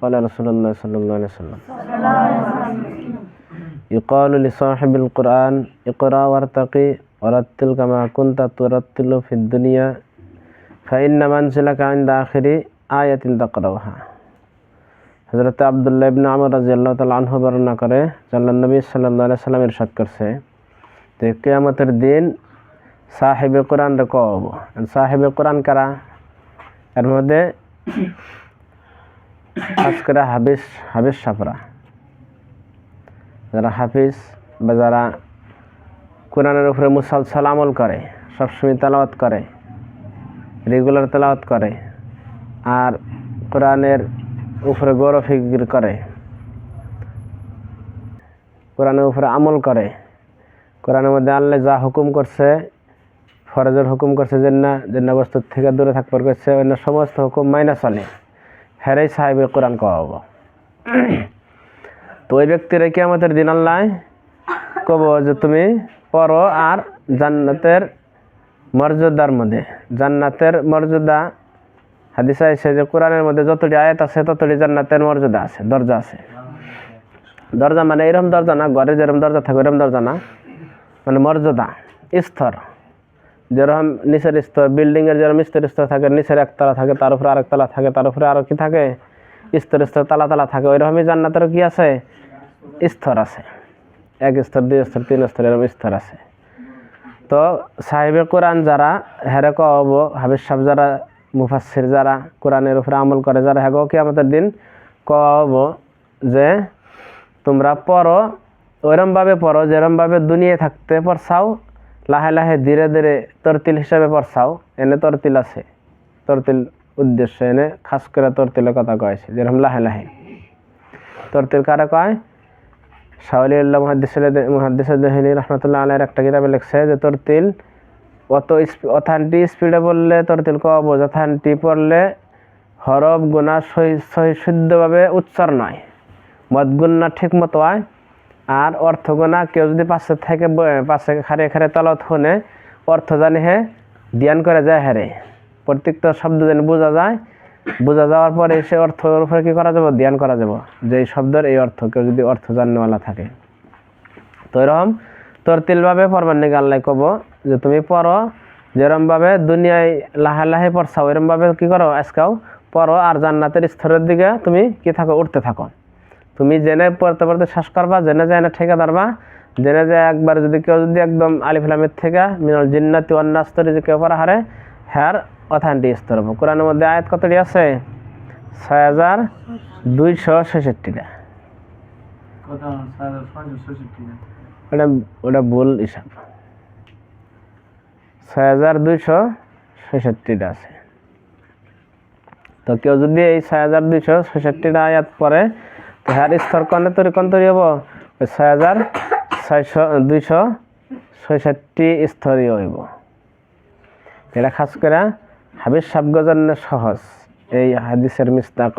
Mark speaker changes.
Speaker 1: قال رسول الله صلى الله عليه وسلم يقال لصاحب القرآن اقرأ وارتقي ورتل كما كنت ترتل في الدنيا فإن منزلك عند آخر آية تقرأها হজরত আবদুল্লাহ ইবনে আমর রাজিয়াল্লাহ তাআলা আনহু বর্ণনা করে জাল্লাহ নবী সাল্লাল্লাহু আলাইহি সাল্লাম ইরশাদ করছে যে কিয়ামতের দিন সাহেবে কোরআন রে কব সাহেবে কোরআন কারা এর মধ্যে খাস করে হাবিস হাবিস সাফরা যারা হাফিজ বা যারা কোরআনের উপরে মুসালসাল আমল করে সবসময় তেলাওয়াত করে রেগুলার তেলাওয়াত করে আর কোরআনের উপরে গৌরব ফিকির করে কোরআনের উপরে আমল করে কোরআনের মধ্যে আল্লাহ যা হুকুম করছে ফরজের হুকুম করছে যে না যে না বস্তুর থেকে দূরে থাকবার করছে অন্য সমস্ত হুকুম মাইনা চলে। হেরাই সাহেবে কোরআন কব তো ওই ব্যক্তিরা কি আমাদের দিন আল্লাহ কব যে তুমি পড়ো আর জান্নাতের মর্যাদার মধ্যে, জান্নাতের মর্যাদা, হাদিস আছে যে কোরআনের মধ্যে যতটি আয়াত আছে, ততটি জান্নাতের মর্যাদা আছে, দরজা আছে। দরজা মানে এরকম দরজা না, ঘরে যেরম দরজা থাকে এরকম দরজা না মানে মর্যাদা, স্তর। যেরকম নিচের স্তর বিল্ডিংয়ের যেরকম স্তর স্তর থাকে, নিচের একতলা থাকে, তার উপরে আরেক তলা থাকে, তার উপরে আরও কি থাকে? স্তর স্তর, তালা তালা থাকে। ওই রকমই জান্নাতেরও কি আছে? স্তর আছে। এক স্তর, দুই স্তর, তিন স্তর, এরকম স্তর আছে। তো সাহেবে কোরআন যারা, হেরে কব হাবিজ সাহেব যারা মুফাসির যারা, কোরআনের উপরে আমল করে যারা হ্যাগো কি আমাদের দিন কব যে, তোমরা পড়ো, ওইরমভাবে পড়ো, যেরমভাবে দুনিয়ায় থাকতে পড়ছাও লাহে লাহে ধীরে ধীরে তরতিল হিসাবে পড়ছাও এনে তরতিল আছে। তরতিল উদ্দেশ্য এনে খাস করে তরতিলের কথা কয়েছে, যেরকম লাহে লাহে। তরতিল কারা কয়? শাহলিউল্লাহ মুহাদ্দিস মুহাদ্দিস দহিনী রহমতুল্লাহ আলাইয়ের একটা কিতাবে লিখছে যে তরতিল অত অথান্টি স্পিডে পড়লে তরতিল কব যথান্টি পড়লে হরফ, গুণা সহি শুদ্ধভাবে উচ্চারণ হয় মদ গুণা ঠিক মতো হয়। আর অর্থ গোনা কেউ যদি পাশে থেকে পাশে খারে খারে তলত শুনে অর্থ জানি হে, ধ্যান করে যায় হারে প্রত্যেকটা শব্দ যেন বোঝা যায়। বোঝা যাওয়ার পরে সে অর্থের উপরে কী করা যাব? ধ্যান করা যাব। যে এই শব্দের এই অর্থ, কেউ যদি অর্থ জাননেওয়ালা থাকে। তো এরকম তরতিলভাবে পড়বার নাকি আল্লাহ কব যে তুমি পড়ো, যেরমভাবে দুনিয়ায় লাহে লাহে পড়ছাও, এরমভাবে কী করো আজকাও? পড়ো আর জান্নাতের স্তরের দিকে তুমি কি থাকো? উঠতে থাকো। তুমি জেনে পড়তে পড়তে শ্বাস করবা জেনে যায় না ঠেকা ধরবা জেনে যায় একবার যদি কেউ যদি একদম আলিফ ইলামের থেকে মিনাল জিন্নাতি অন্য স্তরে যে কেউ পড়া হারে হ্যার অথান্টি স্তর কোরআনের মধ্যে আয়াত কতটি আছে? ছয় হাজার দুইশো ছেষট্টিটা ওটা ওটা ভুল হিসাব। ছয় হাজার দুইশো ছেষট্টিটা আছে। তো কেউ যদি এই ছয় হাজার দুইশো ছেষট্টিটা আয়াত পরে তো হ্যার স্তর কনে তৈরি তৈরি হব। ছয় হাজার ছয়শো, দুইশো ছয়ষট্টি স্তরীয় হইব। এটা খাস করে হাবিজ সাবগজন্য সহজ, এই হাদিসের মিস্তাক